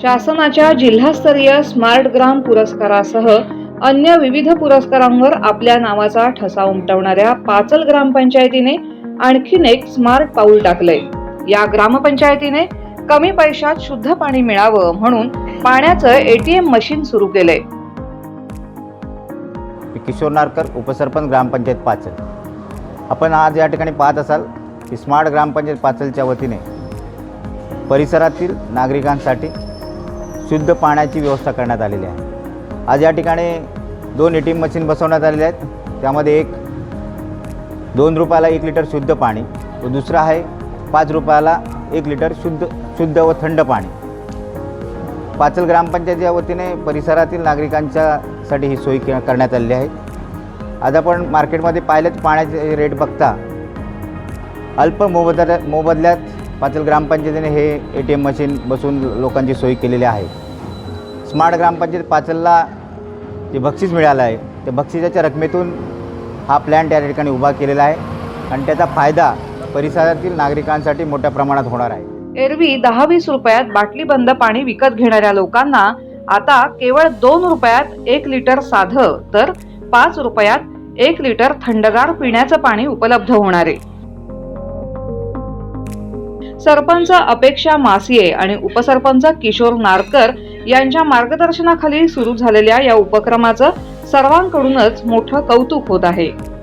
शासनाच्या जिल्हास्तरीय स्मार्ट ग्राम पुरस्कारासह अन्य विविध पुरस्कारांवर आपल्या नावाचा ठसा उमटवणाऱ्या पाचल ग्रामपंचायतीने आणखीन एक स्मार्ट पाऊल टाकलंय. या ग्रामपंचायतीने कमी पैशात शुद्ध पाणी मिळावं म्हणून पाण्याचं एटीएम मशीन सुरू केलंय. किशोर नारकर उपसरपंच ग्रामपंचायत पाचल. आपण आज या ठिकाणी पाहत असाल की स्मार्ट ग्रामपंचायत पाचलच्या वतीने परिसरातील नागरिकांसाठी शुद्ध पाण्याची व्यवस्था करण्यात आलेली आहे. आज या ठिकाणी दोन ए टी एम मशीन बसवण्यात आलेले आहेत. त्यामध्ये एक दोन रुपयाला एक लिटर शुद्ध पाणी व दुसरं आहे पाच रुपयाला एक लिटर शुद्ध शुद्ध व थंड पाणी. पाचल ग्रामपंचायतीच्या वतीने परिसरातील नागरिकांच्यासाठी ही सोय करण्यात आलेली आहे. आज आपण मार्केटमध्ये पाहिलं पाण्याचे रेट बघता अल्प मोबदल्या मोबदल्यात पाचल ग्रामपंचायतीने हे ए टी एम मशीन बसून लोकांची सोय केलेली आहे. स्मार्ट ग्रामपंचायत पाचलला जे बक्षीस मिळालं आहे त्या बक्षिसाच्या रकमेतून हा प्लॅन्ट या ठिकाणी उभा केलेला आहे आणि त्याचा फायदा परिसरातील नागरिकांसाठी मोठ्या प्रमाणात होणार आहे. एरवी दहा वीस रुपयात बाटली बंद पाणी विकत घेणाऱ्या लोकांना आता केवळ दोन रुपयात एक लिटर साधं तर पाच रुपयात एक लिटर थंडगार पिण्याचं पाणी उपलब्ध होणार आहे. सरपंच अपेक्षा मासिये आणि उपसरपंच किशोर नारकर यांच्या मार्गदर्शनाखाली सुरू झालेल्या या उपक्रमाचं सर्वांकडूनच मोठं कौतुक होत आहे.